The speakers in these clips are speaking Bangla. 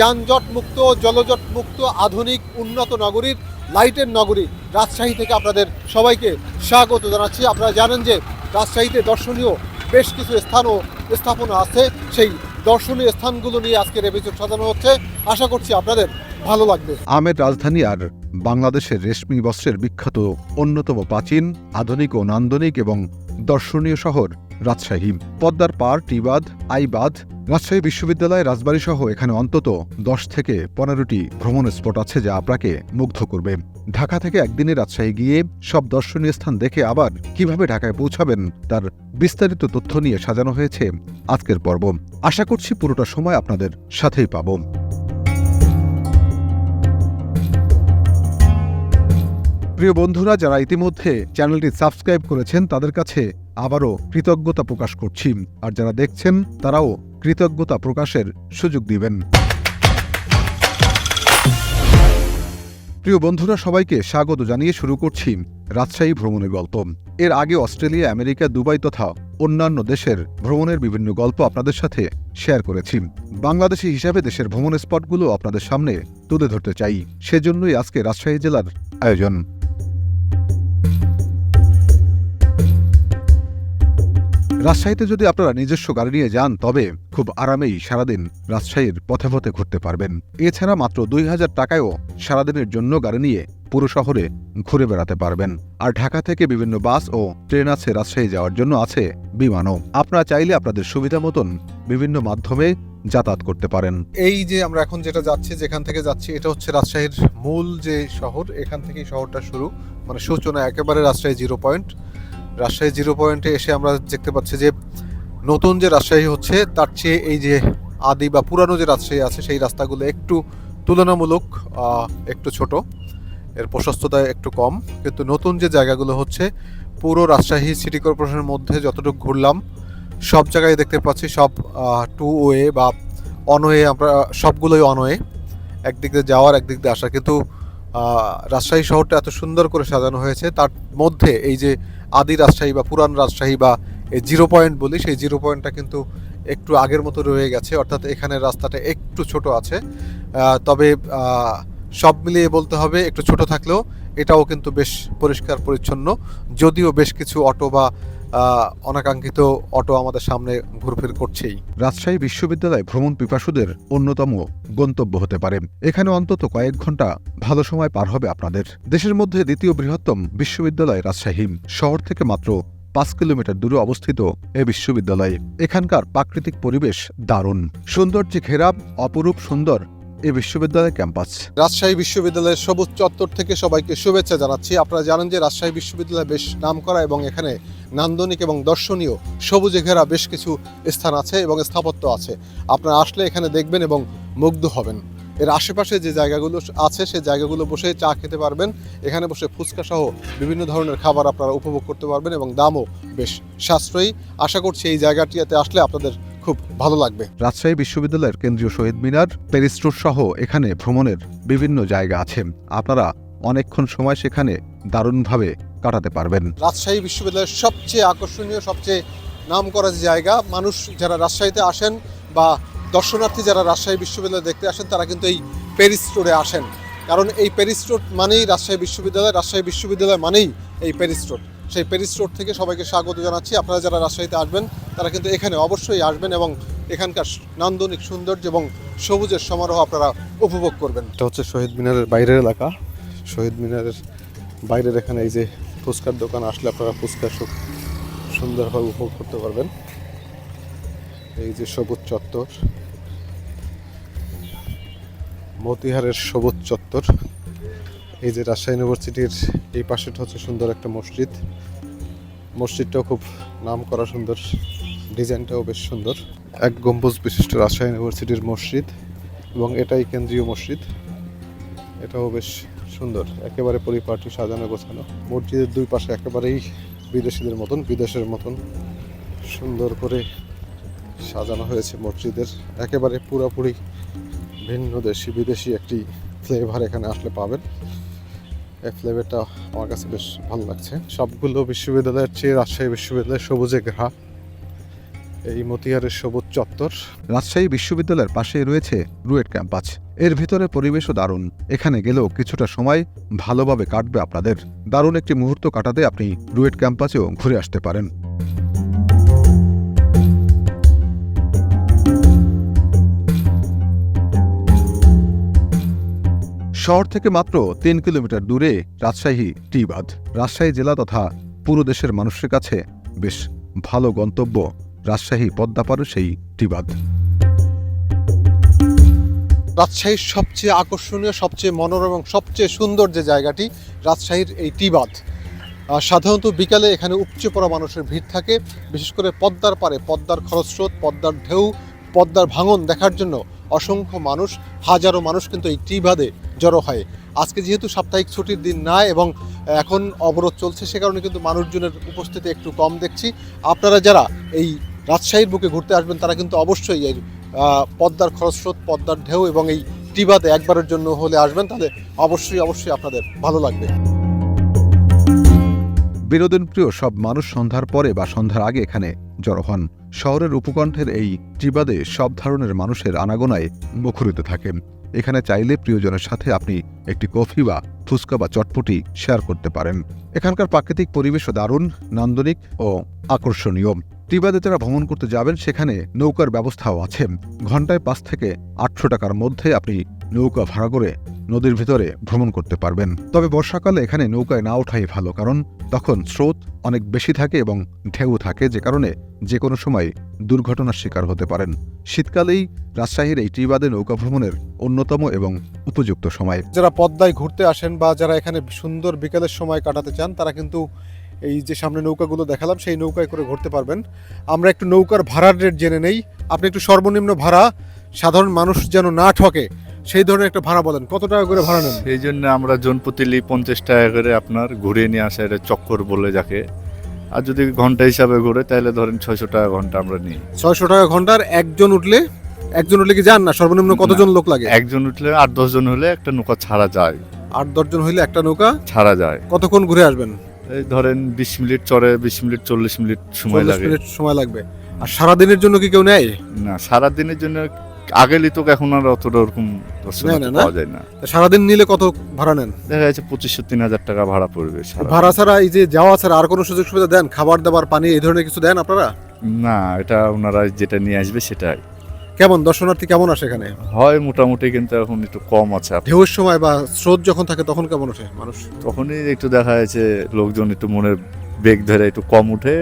যানজট মুক্ত জলজট মুক্ত আধুনিক, উন্নত নগরীর, লাইটের নগরী রাজশাহী থেকে আপনাদের সবাইকে স্বাগত জানাচ্ছি। আপনারা জানেন যে রাজশাহীতে দর্শনীয় বেশ কিছু স্থান ও স্থাপনা আছে। সেই দর্শনীয় স্থানগুলো নিয়ে আজকের এপিসোড সাজানো হচ্ছে। আশা করছি আপনাদের ভালো লাগবে। আমের রাজধানী আর বাংলাদেশের রেশমি বস্ত্রের বিখ্যাত অন্যতম প্রাচীন, আধুনিক ও নান্দনিক এবং দর্শনীয় শহর রাজশাহী, পদ্মার পার, টিবাদ, আইবাদ, রাজশাহী বিশ্ববিদ্যালয়, রাজবাড়ী সহ এখানে অন্তত দশ থেকে পনেরোটি ভ্রমণ স্পট আছে যা আপনাকে মুগ্ধ করবে। ঢাকা থেকে একদিনে রাজশাহী গিয়ে সব দর্শনীয় স্থান দেখে আবার কীভাবে ঢাকায় পৌঁছাবেন তার বিস্তারিত তথ্য নিয়ে সাজানো হয়েছে আজকের পর্ব। আশা করছি পুরোটা সময় আপনাদের সাথেই পাব। প্রিয় বন্ধুরা, যারা ইতিমধ্যে চ্যানেলটি সাবস্ক্রাইব করেছেন, তাদের কাছে আবারও কৃতজ্ঞতা প্রকাশ করছি আর যারা দেখছেন, তারাও কৃতজ্ঞতা প্রকাশের সুযোগ দিবেন। প্রিয় বন্ধুরা, সবাইকে স্বাগত জানিয়ে শুরু করছি রাজশাহী ভ্রমণের গল্প। এর আগে অস্ট্রেলিয়া, আমেরিকা, দুবাই তথা অন্যান্য দেশের ভ্রমণের বিভিন্ন গল্প আপনাদের সাথে শেয়ার করেছি। বাংলাদেশি হিসাবে দেশের ভ্রমণ স্পটগুলো আপনাদের সামনে তুলে ধরতে চাই। সেজন্যই আজকে রাজশাহী জেলার আয়োজন। রাজশাহীতে যদি আপনারা নিজস্ব গাড়ি নিয়ে যান, তবে খুব আরামেই সারাদিন রাজশাহীর পথে পথে ঘুরতে পারবেন। এছাড়া মাত্র দুই হাজার টাকায়ও সারাদিনের জন্য গাড়ি নিয়ে পুরো শহরে ঘুরে বেড়াতে পারবেন। আর ঢাকা থেকে বিভিন্ন বাস ও ট্রেন আছে রাজশাহী যাওয়ার জন্য আছে বিমানও। আপনারা চাইলে আপনাদের সুবিধা মতন বিভিন্ন মাধ্যমে যাতায়াত করতে পারেন। এই যে আমরা এখন যেটা যাচ্ছি, যেখান থেকে যাচ্ছি, এটা হচ্ছে রাজশাহীর মূল যে শহর, এখান থেকেই শহরটা শুরু। মানে সূচনা একেবারে Rajshahi zero point. Rajshahi zero পয়েন্টে এসে আমরা দেখতে পাচ্ছি যে নতুন যে রাজশাহী হচ্ছে, তার চেয়ে এই যে আদি বা পুরানো যে রাজশাহী আছে, সেই রাস্তাগুলো একটু তুলনামূলক একটু ছোট। এর প্রশস্ততা একটু কম। কিন্তু নতুন যে জায়গাগুলো হচ্ছে, পুরো রাজশাহী সিটি কর্পোরেশনের মধ্যে যতটুকু ঘুরলাম, সব জায়গায় দেখতে পাচ্ছি সব টু ওয়ে বা অনওয়ে আমরা, সবগুলোই অনওয়ে একদিক দিয়ে যাওয়ার, একদিক দিয়ে আসা কিন্তু রাজশাহী শহরটা এত সুন্দর করে সাজানো হয়েছে, তার মধ্যে এই যে আদি রাজশাহী বা পুরান রাজশাহী বা এই জিরো পয়েন্ট বলি, সেই জিরো পয়েন্টটা কিন্তু একটু আগের মতো রয়ে গেছে, অর্থাৎ এখানে রাস্তাটা একটু ছোট আছে। তবে সব মিলিয়ে বলতে হবে, একটু ছোট থাকলেও এটাও কিন্তু বেশ পরিষ্কার পরিচ্ছন্ন, যদিও বেশ কিছু অটো বা অনাকাঙ্ক্ষিত অটো আমাদের সামনে ঘুরফির করছেই। রাজশাহী বিশ্ববিদ্যালয় ভ্রমণ পিপাসুদের অন্যতম গন্তব্য হতে পারে। এখানে অন্তত কয়েক ঘণ্টা ভালো সময় পার হবে আপনাদের। দেশের মধ্যে দ্বিতীয় বৃহত্তম বিশ্ববিদ্যালয় রাজশাহী। শহর থেকে মাত্র পাঁচ কিলোমিটার দূরে অবস্থিত এ বিশ্ববিদ্যালয়। এখানকার প্রাকৃতিক পরিবেশ দারুণ। সৌন্দর্যে ঘেরা, অপরূপ সুন্দর এ বিশ্ববিদ্যালয় ক্যাম্পাস। রাজশাহী বিশ্ববিদ্যালয়ের সবুজ চত্বর থেকে সবাইকে শুভেচ্ছা জানাচ্ছি। আপনারা জানেন যে রাজশাহী বিশ্ববিদ্যালয় বেশ নাম করা এবং এখানে নান্দনিক এবং দর্শনীয় সবুজে ঘেরা বেশ কিছু স্থান আছে এবং স্থাপত্য আছে। আপনারা আসলে এখানে দেখবেন এবং মুগ্ধ হবেন। এর আশেপাশে যে জায়গাগুলো আছে সেই জায়গাগুলো বসে চা খেতে পারবেন। এখানে বসে ফুচকা সহ বিভিন্ন ধরনের খাবার আপনারা উপভোগ করতে পারবেন এবং দামও বেশ সাশ্রয়ী। আশা করছি এই জায়গাটিতে আসলে আপনাদের খুব ভালো লাগবে। রাজশাহী বিশ্ববিদ্যালয়ের কেন্দ্রীয় শহীদ মিনার প্যারিস সহ এখানে ভ্রমণের বিভিন্ন জায়গা আছে। আপনারা অনেকক্ষণ সময় সেখানে দারুণভাবে কাটাতে পারবেন। রাজশাহী বিশ্ববিদ্যালয়ের সবচেয়ে আকর্ষণীয় সবচেয়ে নামকরা যে জায়গা মানুষ যারা রাজশাহীতে আসেন বা দর্শনার্থী যারা রাজশাহী বিশ্ববিদ্যালয় দেখতে আসেন তারা কিন্তু এই প্যারিস আসেন। কারণ এই প্যারিস রোড মানেই রাজশাহী বিশ্ববিদ্যালয় রাজশাহী বিশ্ববিদ্যালয় মানেই এই প্যারিস রোড সেই প্যারিস রোড থেকে সবাইকে স্বাগত জানাচ্ছি। আপনারা যারা রাজশাহীতে আসবেন তারা কিন্তু এখানে অবশ্যই আসবেন এবং এখানকার নান্দনিক সৌন্দর্য এবং সবুজের সমারোহ আপনারা উপভোগ করবেন। এটা হচ্ছে শহীদ মিনারের বাইরের এলাকা। শহীদ মিনারের বাইরের এখানে এই যে ফুচকার দোকান, আসলে আপনারা ফুচকা সুন্দরভাবে উপভোগ করতে পারবেন। এই যে সবুজ চত্বর, মতিহারের সবুজ চত্বর। এই যে রাজশাহী ইউনিভার্সিটির এই পাশেটা হচ্ছে সুন্দর একটা মসজিদ। মসজিদটাও খুব নাম করা সুন্দর। ডিজাইনটাও বেশ সুন্দর। এক গম্বুজ বিশিষ্ট রাজশাহী ইউনিভার্সিটির মসজিদ এবং এটাই কেন্দ্রীয় মসজিদ। এটাও বেশ সুন্দর। একেবারে পরিপাটি, সাজানো, গোছানো। মসজিদের দুই পাশে একেবারেই বিদেশিদের মতন, বিদেশের মতন সুন্দর করে সাজানো হয়েছে মসজিদের। একেবারে পুরোপুরি ভিন্ন দেশি, বিদেশি একটি ফ্লেভার এখানে আসলে পাবেন। এই ফ্লেভারটা আমার কাছে বেশ ভালো লাগছে। সবগুলো বিশ্ববিদ্যালয়ের চেয়ে রাজশাহী বিশ্ববিদ্যালয় সবুজে ঘা এই মতিহারের সবুজ চত্বর। রাজশাহী বিশ্ববিদ্যালয়ের পাশেই রয়েছে রুয়েট ক্যাম্পাস। এর ভিতরে পরিবেশও দারুণ। এখানে গেলেও কিছুটা সময় ভালোভাবে কাটবে আপনাদের। দারুণ একটি মুহূর্ত কাটাতে আপনি রুয়েট ক্যাম্পাসেও ঘুরে আসতে পারেন। শহর থেকে মাত্র তিন কিলোমিটার দূরে রাজশাহী টিবাদ। রাজশাহী জেলা তথা পুরো দেশের মানুষের কাছে বেশ ভালো গন্তব্য। রাজশাহী পদ্মাপাড়ের সেই টিবাদ। রাজশাহীর সবচেয়ে আকর্ষণীয়, সবচেয়ে মনোরম এবং সবচেয়ে সুন্দর যে জায়গাটি, রাজশাহীর এই টিবাদ। সাধারণত বিকালে এখানে উপচে পড়া মানুষের ভিড় থাকে, বিশেষ করে পদ্মার পারে পদ্মার খরস্রোত, পদ্মার ঢেউ, পদ্মার ভাঙন দেখার জন্য অসংখ্য মানুষ, হাজারো মানুষ কিন্তু এই টিবাদে জড়ো হয়। আজকে যেহেতু সাপ্তাহিক ছুটির দিন না এবং এখন অবরোধ চলছে, সে কারণে কিন্তু মানুষজনের উপস্থিতি একটু কম দেখছি। আপনারা যারা এই রাজশাহীর বুকে ঘুরতে আসবেন, তারা কিন্তু অবশ্যই এই পদ্মার খরস্রোত, পদ্মার ঢেউ এবং এই টিবাতে একবারের জন্য হলে আসবেন, তাহলে অবশ্যই অবশ্যই আপনাদের ভালো লাগবে। বিনোদনপ্রিয় সব মানুষ সন্ধ্যার পরে বা সন্ধ্যার আগে এখানে জড়ো হন। শহরের উপকণ্ঠের এই টিবাদে সব ধরনের মানুষের আনাগোনায় মুখরিত থাকে এখানে চাইলে প্রিয়জনের সাথে আপনি একটি কফি বা ফুচকা বা চটপটি শেয়ার করতে পারেন। এখানকার প্রাকৃতিক পরিবেশও দারুণ, নান্দনিক ও আকর্ষণীয়। টিবাদে যারা ভ্রমণ করতে যাবেন, সেখানে নৌকার ব্যবস্থাও আছে। ঘন্টায় পাঁচ থেকে আটশো টাকার মধ্যে আপনি নৌকা ভাড়া করে নদীর ভিতরে ভ্রমণ করতে পারবেন। তবে বর্ষাকালে এখানে নৌকায় না ওঠাই ভালো, কারণ তখন স্রোত অনেক বেশি থাকে এবং ঢেউ থাকে, যে কারণে যে কোনো সময় দুর্ঘটনার শিকার হতে পারেন। শীতকালেই রাজশাহীর এই টিবাদে নৌকা ভ্রমণের অন্যতম এবং উপযুক্ত সময়। যারা পদ্মায় ঘুরতে আসেন বা যারা এখানে সুন্দর বিকেলের সময় কাটাতে চান, তারা কিন্তু এই যে সামনে নৌকাগুলো দেখালাম সেই নৌকায় করে ঘুরতে পারবেন। আমরা একটু নৌকার ভাড়ার রেট জেনে নেই। আপনি একটু সর্বনিম্ন ভাড়া সাধারণ মানুষ যেন না ঠকে সেই ধরনের একটা ভাড়া বলেন। কত টাকা করে ভাড়া নেন? সেই জন্য আমরা জনপ্রতিলি পঞ্চাশ টাকা করে আপনার ঘুরিয়ে নিয়ে আসা এটা চক্কর বলে যাকে। আর যদি ঘণ্টা হিসাবে ঘুরে তাহলে ধরেন ছয়শো টাকা ঘণ্টা আমরা নিই। ছয়শো টাকা ঘণ্টার একজন উঠলে একজন উঠলে কি যান না? সর্বনিম্ন কতজন লোক লাগে? একজন উঠলে আট দশজন হলে একটা নৌকা ছাড়া যায়। আট দশজন হইলে একটা নৌকা ছাড়া যায়। কতক্ষণ ঘুরে আসবেন? এই ধরেন বিশ মিনিট চড়ে বিশ মিনিট চল্লিশ মিনিট সময় লাগে। মিনিট সময় লাগবে। আর সারাদিনের জন্য কি কেউ নেয়? না সারাদিনের জন্য আগে লিতক এখন আর অতটা ওরকম। পাওয়া যায় না। সারাদিন নিলে কত ভাড়া নেন? দেখা যাচ্ছে পঁচিশশো তিন হাজার টাকা ভাড়া পড়বে ভাড়া ছাড়া এই যে যাওয়া ছাড়া আর কোনো সুযোগ সুবিধা দেন? খাবার দাবার পানি এই ধরনের কিছু দেন আপনারা? না এটা ওনারা যেটা নিয়ে আসবে সেটাই। কেমন? দর্শনার্থী কেমন আসে এখানে? হয় মোটামুটি কিন্তু এখন একটু কম আছে। ঢেউর ঢেউয়ের সময় বা স্রোত যখন থাকে তখন কেমন ওঠে মানুষ? তখনই একটু দেখা যাচ্ছে লোকজন একটু মনের বেগ ধরে একটু কম উঠে।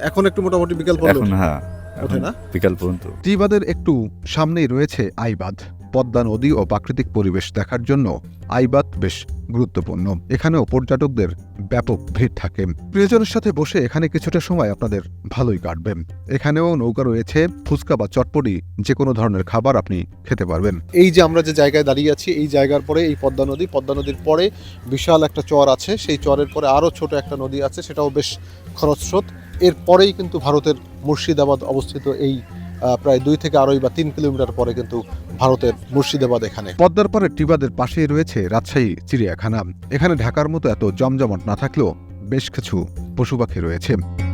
এখন একটু মোটামুটি বিকেল পর্যন্ত? এখন হ্যাঁ। ওঠে না? বিকাল পর্যন্ত। টিবাদের একটু সামনেই রয়েছে আইবাদ। পদ্মা নদী ও প্রাকৃতিক পরিবেশ দেখার জন্য আইবাদ বেশ গুরুত্বপূর্ণ। এখানেও পর্যটকদের ব্যাপক ভিড় থাকে। প্রিয়জনের সাথে বসে এখানে কিছুটা সময় আপনাদের ভালোই কাটবে। এখানেও নৌকা রয়েছে ফুচকা বা চটপটি যে কোনো ধরনের খাবার আপনি খেতে পারবেন। এই যে আমরা যে জায়গায় দাঁড়িয়ে আছি এই জায়গার পরে এই পদ্মা নদী পদ্মা নদীর পরে বিশাল একটা চর আছে। সেই চরের পরে আরও ছোট একটা নদী আছে সেটাও বেশ খরস্রোত। এর পরেই কিন্তু ভারতের মুর্শিদাবাদ অবস্থিত এই প্রায় দুই থেকে আড়াই বা তিন কিলোমিটার পরে কিন্তু ভারতের মুর্শিদাবাদ এখানে। পদ্মার পরে টিবাদের পাশেই রয়েছে রাজশাহী, চিড়িয়াখানা। এখানে ঢাকার মতো এত জমজমট না থাকলেও বেশ কিছু পশু পাখি রয়েছে।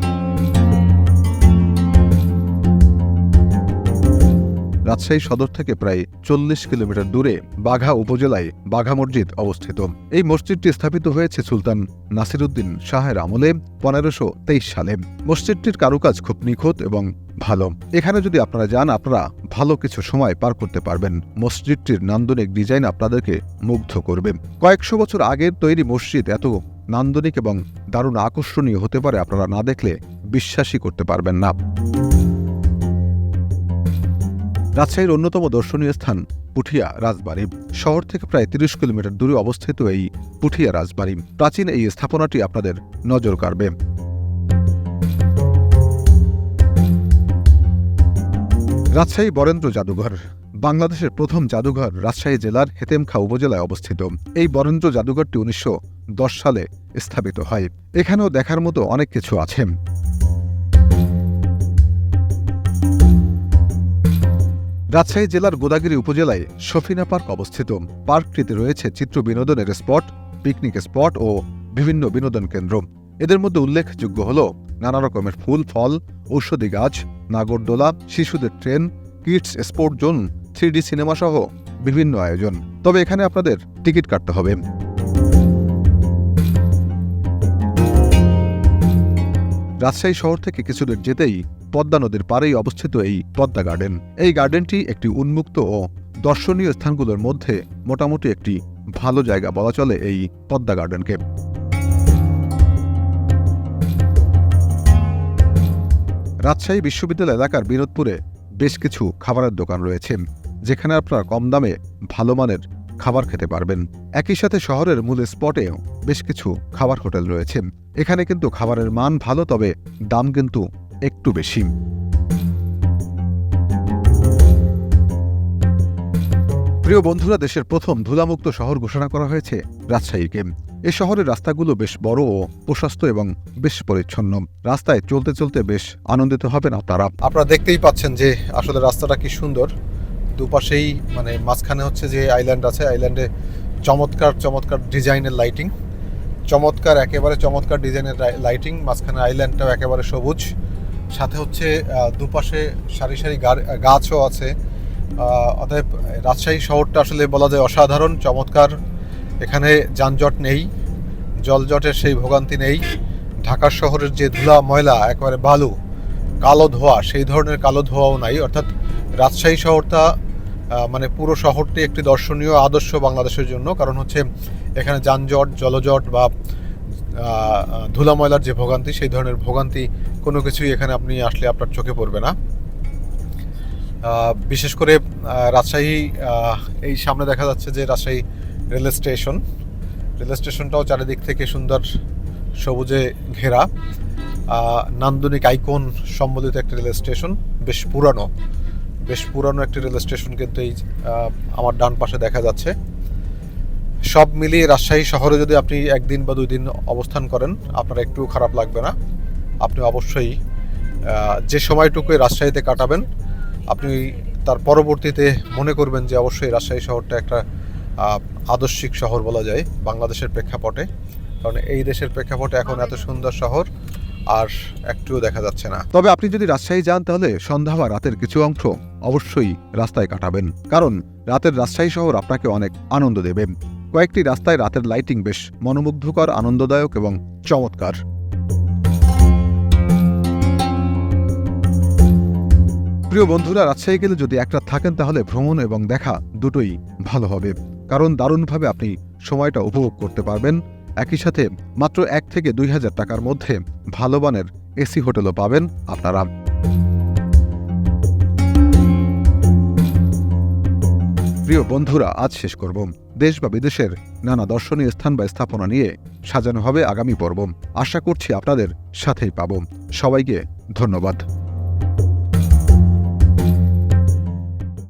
রাজশাহী সদর থেকে প্রায় চল্লিশ কিলোমিটার দূরে বাঘা উপজেলায় বাঘা মসজিদ অবস্থিত। এই মসজিদটি স্থাপিত হয়েছে সুলতান নাসিরুদ্দিন শাহের আমলে পনেরোশো সালে। মসজিদটির কারুকাজ খুব নিখুঁত এবং ভালো। এখানে যদি আপনারা যান, আপনারা ভালো কিছু সময় পার করতে পারবেন। মসজিদটির নান্দনিক ডিজাইন আপনাদেরকে মুগ্ধ করবে। কয়েকশো বছর আগের তৈরি মসজিদ এত নান্দনিক এবং দারুণ আকর্ষণীয় হতে পারে আপনারা না দেখলে বিশ্বাসই করতে পারবেন না। রাজশাহীর অন্যতম দর্শনীয় স্থান পুঠিয়া রাজবাড়ি। শহর থেকে প্রায় তিরিশ কিলোমিটার দূরে অবস্থিত এই পুঠিয়া রাজবাড়ি। প্রাচীন এই স্থাপনাটি আপনাদের নজর কাড়বে। রাজশাহী বরেন্দ্র জাদুঘর। বাংলাদেশের প্রথম জাদুঘর রাজশাহী জেলার হেতেমখা উপজেলায় অবস্থিত। এই বরেন্দ্র জাদুঘরটি উনিশশো দশ সালে স্থাপিত হয়। এখানেও দেখার মতো অনেক কিছু আছে। রাজশাহী জেলার গোদাগিরি উপজেলায় সফিনা পার্ক অবস্থিত। পার্কটিতে রয়েছে চিত্র বিনোদনের স্পট, পিকনিক স্পট ও বিভিন্ন বিনোদন কেন্দ্র। এদের মধ্যে উল্লেখযোগ্য হল নানা রকমের ফুল, ফল, ঔষধি গাছ, নাগরদোলা, শিশুদের train, kids sport zone three cinema সহ বিভিন্ন আয়োজন। তবে এখানে আপনাদের টিকিট কাটতে হবে। রাজশাহী শহর থেকে কিছুদূর যেতেই পদ্মা নদীর পাড়েই অবস্থিত এই পদ্মা গার্ডেন এই গার্ডেনটি একটি উন্মুক্ত ও দর্শনীয় স্থানগুলোর মধ্যে মোটামুটি একটি ভালো জায়গা বলা চলে এই পদ্মা গার্ডেনকে রাজশাহী বিশ্ববিদ্যালয় এলাকার বিনোদপুরে বেশ কিছু খাবারের দোকান রয়েছে, যেখানে আপনারা কম দামে ভালো মানের খাবার খেতে পারবেন। একই সাথে শহরের মূল স্পটেও বেশ কিছু খাবার হোটেল রয়েছে। এখানে কিন্তু খাবারের মান ভালো, তবে দাম কিন্তু একটু বেশি। প্রিয় বন্ধুরা, দেশের প্রথম ধুলামুক্ত শহর ঘোষণা করা হয়েছে রাজশাহীকে। এ শহরের রাস্তাগুলো বেশ বড় ও প্রশস্ত এবং বেশ পরিচ্ছন্ন। রাস্তায় চলতে চলতে বেশ আনন্দিত হবেন আপনারা। আপনারা দেখতেই পাচ্ছেন যে আসলে রাস্তাটা কি সুন্দর। দুপাশেই মানে মাঝখানে হচ্ছে যে আইল্যান্ড আছে। আইল্যান্ডে চমৎকার চমৎকার ডিজাইনের লাইটিং চমৎকার, একেবারে চমৎকার ডিজাইনের লাইটিং মাঝখানে আইল্যান্ডটাও একেবারে সবুজ। সাথে হচ্ছে দুপাশে সারি সারি গাছও আছে। অতএব রাজশাহী শহরটা আসলে বলা যায় অসাধারণ, চমৎকার। এখানে যানজট নেই, জলজটের সেই ভোগান্তি নেই। ঢাকা শহরের যে ধুলা ময়লা, একেবারে বালু, কালো ধোয়া, সেই ধরনের কালো ধোয়াও নাই। অর্থাৎ রাজশাহী শহরটা মানে পুরো শহরটি একটি দর্শনীয়, আদর্শ বাংলাদেশের জন্য। কারণ হচ্ছে, এখানে যানজট, জলজট বা আহ, ধুলা ময়লার যে ভোগান্তি সেই ধরনের ভোগান্তি কোনো কিছুই এখানে আপনি আসলে আপনার চোখে পড়বে না। বিশেষ করে রাজশাহী এই সামনে দেখা যাচ্ছে যে রাজশাহী রেল স্টেশন। রেল স্টেশনটাও চারিদিক থেকে সুন্দর সবুজে ঘেরা। নান্দনিক আইকন সম্বলিত একটি রেল স্টেশন বেশ পুরানো। বেশ পুরানো একটি রেল স্টেশন কিন্তু এই আমার ডান পাশে দেখা যাচ্ছে। সব মিলিয়ে রাজশাহী শহরে যদি আপনি একদিন বা দুই দিন অবস্থান করেন, আপনার একটু খারাপ লাগবে না। আপনি অবশ্যই যে সময়টুকু এই রাজশাহীতে কাটাবেন, আপনি তার পরবর্তীতে মনে করবেন যে অবশ্যই রাজশাহী শহরটা একটা আদর্শিক শহর বলা যায় বাংলাদেশের প্রেক্ষাপটে। কারণ এই দেশের প্রেক্ষাপটে এখন এত সুন্দর শহর আর একটুও দেখা যাচ্ছে না। তবে আপনি যদি রাজশাহী যান তাহলে সন্ধ্যা বা রাতের কিছু অংশ অবশ্যই রাস্তায় কাটাবেন। কারণ রাতের রাজশাহী শহর আপনাকে অনেক আনন্দ দেবে। কয়েকটি রাস্তায় রাতের লাইটিং বেশ মনোমুগ্ধকর, আনন্দদায়ক এবং চমৎকার। প্রিয় বন্ধুরা রাজশাহী গেলে যদি একটা থাকেন তাহলে ভ্রমণ এবং দেখা দুটোই ভালো হবে। কারণ দারুণভাবে আপনি সময়টা উপভোগ করতে পারবেন। একই সাথে মাত্র এক থেকে দুই হাজার টাকার মধ্যে ভালো মানের এসি হোটেলও পাবেন আপনারা। প্রিয় বন্ধুরা, আজ শেষ করব। দেশ বা বিদেশের নানা দর্শনীয় স্থান বা স্থাপনা নিয়ে সাজানো হবে আগামী পর্ব। আশা করছি আপনাদের সাথেই পাব। সবাইকে ধন্যবাদ।